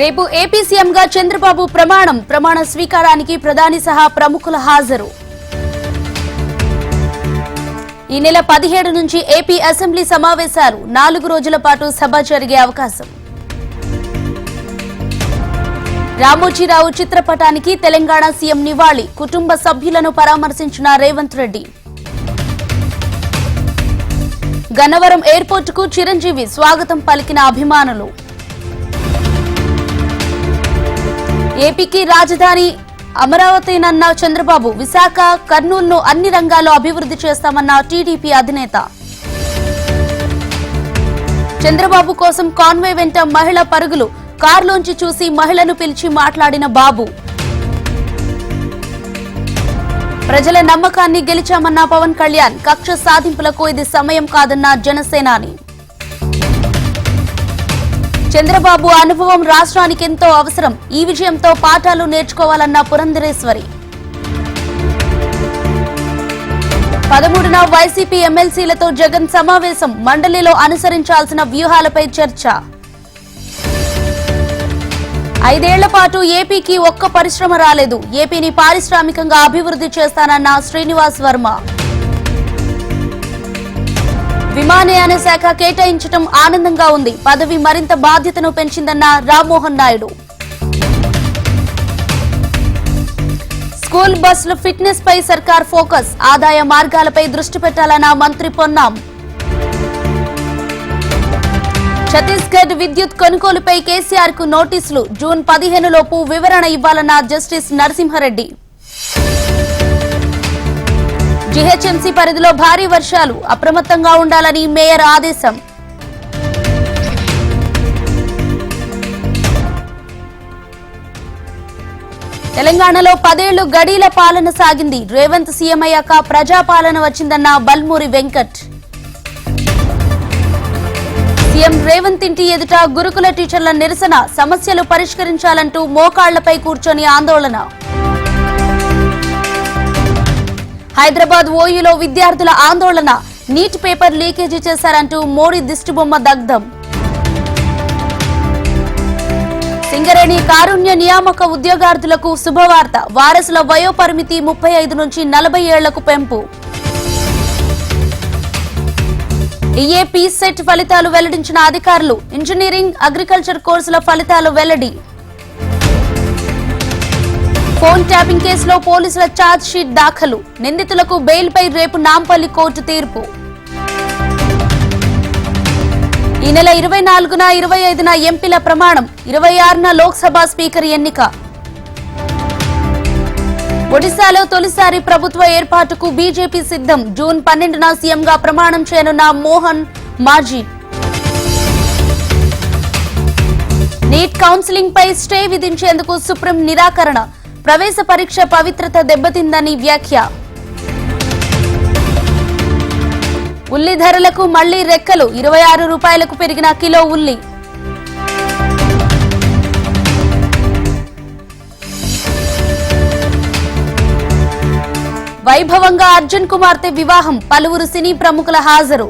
రేపు ఏపీ సీఎంగా చంద్రబాబు ప్రమాణం ప్రమాణ స్వీకారానికి ప్రధాని సహా ప్రముఖుల హాజరు. ఈ నెల పదిహేడు నుంచి ఏపీ అసెంబ్లీ సమావేశాలు నాలుగు రోజుల పాటు సభ జరిగే అవకాశం. రామోజీరావు చిత్రపటానికి తెలంగాణ సీఎం నివాళి కుటుంబ సభ్యులను పరామర్శించిన రేవంత్ రెడ్డి. గన్నవరం ఎయిర్పోర్టుకు చిరంజీవి స్వాగతం పలికిన అభిమానులు. ఏపీకి రాజధాని అమరావతినన్న చంద్రబాబు విశాఖ కర్నూలును అన్ని రంగాల్లో అభివృద్ధి చేస్తామన్న టీడీపీ అధినేత. చంద్రబాబు కోసం కాన్వే వెంట మహిళ పరుగులు కారులోంచి చూసి మహిళను పిలిచి మాట్లాడిన బాబు. ప్రజల నమ్మకాన్ని గెలిచామన్న పవన్ కళ్యాణ్ కక్ష సాధింపులకు ఇది సమయం కాదన్న జనసేనాని. చంద్రబాబు అనుభవం రాష్ట్రానికి ఎంతో అవసరం. ఈ విషయంతో పాఠాలు నేర్చుకోవాలన్న పురంధరేశ్వరి. పదమూడున వైసీపీ ఎమ్మెల్సీలతో జగన్ సమావేశం. మండలిలో అనుసరించాల్సిన వ్యూహాలపై చర్చ. ఐదేళ్ళ పాటు ఏపీకి ఒక్క పరిశ్రమ రాలేదు. ఏపీని పారిశ్రామికంగా అభివృద్ధి చేస్తానన్న శ్రీనివాస్ వర్మ. విమానయాన శాఖ కేటాయించడం ఆనందంగా ఉంది. పదవి మరింత బాధ్యతను పెంచిందన్న రామ్మోహన్ నాయుడు. స్కూల్ బస్సుల ఫిట్నెస్ పై సర్కార్ ఫోకస్. ఆదాయ మార్గాలపై దృష్టి పెట్టాలన్న మంత్రి పొన్నాం. ఛత్తీస్గఢ్ విద్యుత్ కొనుగోలుపై కేసీఆర్కు నోటీసులు. జూన్ పదిహేను లోపు వివరణ ఇవ్వాలన్న జస్టిస్ నరసింహారెడ్డి. జీహెచ్ఎంసీ పరిధిలో భారీ వర్షాలు అప్రమత్తంగా ఉండాలని మేయర్ ఆదేశం. తెలంగాణలో పదేళ్ళు గడీల పాలన సాగింది. రేవంత్ సీఎం అయ్యాక ప్రజాపాలన వచ్చిందన్న బల్మూరి వెంకట్. సీఎం రేవంత్ ఇంటి ఎదుట గురుకుల టీచర్ల నిరసన సమస్యలు పరిష్కరించాలంటూ మోకాళ్ళపై కూర్చొని ఆందోళన. హైదరాబాద్ ఓయూలో విద్యార్థుల ఆందోళన. నీట్ పేపర్ లీకేజీ చేశారంటూ మోడీ దిష్టిబొమ్మ దగ్ధం. సింగరేణి కారుణ్య నియామక ఉద్యోగార్థులకు శుభవార్త. వారసుల వయోపరిమితి ముప్పై ఐదు నుంచి నలభై ఏళ్ళకు పెంపు. ఈఏపీ సెట్ ఫలితాలు వెల్లడించిన అధికారులు. ఇంజనీరింగ్ అగ్రికల్చర్ కోర్సుల ఫలితాలు వెల్లడి. ఫోన్ ట్యాపింగ్ కేసులో పోలీసుల ఛార్జ్ షీట్ దాఖలు. నిందితులకు బెయిల్పై రేపు నాంపల్లి కోర్టు తీర్పు. ఈ నెల ఇరవై నాలుగున ఇరవై ఐదున ఎంపీల ప్రమాణం ఇరవై ఆరున లోక్సభ స్పీకర్ ఎన్నిక. ఒడిశాలో తొలిసారి ప్రభుత్వ ఏర్పాటుకు బీజేపీ సిద్ధం. జూన్ పన్నెండున సీఎంగా ప్రమాణం చేయనున్న మోహన్ మాజీ. నీట్ కౌన్సిలింగ్ పై స్టే విధించేందుకు సుప్రీం నిరాకరణ. ప్రవేశ పరీక్ష పవిత్రత దెబ్బతిందని వ్యాఖ్య. ఉల్లి ధరలకు మళ్ళీ రెక్కలు ఇరవై ఆరు రూపాయలకు పెరిగిన కిలో ఉల్లి. వైభవంగా అర్జున్ కుమార్తె వివాహం పలువురు సినీ ప్రముఖుల హాజరు.